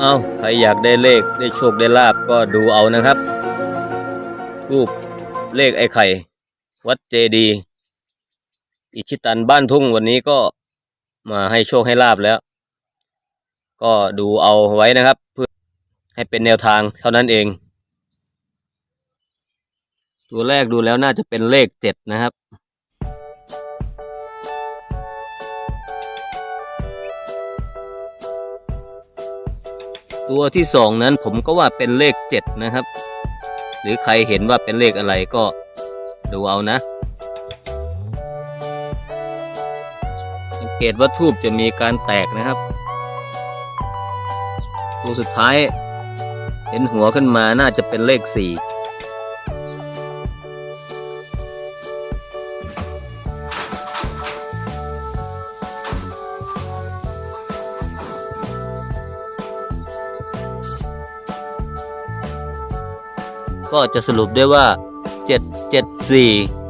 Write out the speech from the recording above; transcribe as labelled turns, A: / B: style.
A: เอาใครอยากได้เลขได้โชคได้ลาบก็ดูเอานะครับทูบเลขไอ้ไข่ วัดเจดี อิชิตันบ้านทุ่งวันนี้ก็มาให้โชคให้ลาบแล้ว ก็ดูเอาไว้นะครับ เพื่อให้เป็นแนวทางเท่านั้นเอง ตัวแรกดูแล้วน่าจะเป็นเลขเจ็ดนะครับ ตัวที่สองนั้นผมก็ว่าเป็นเลขเจ็ดนะครับ หรือใครเห็นว่าเป็นเลขอะไรก็ดูเอานะ สังเกตว่าทูบจะมีการแตกนะครับ ตัวสุดท้ายเห็นหัวขึ้นมาน่าจะเป็นเลขสี่ ก็จะสรุปได้ว่า 7 7 4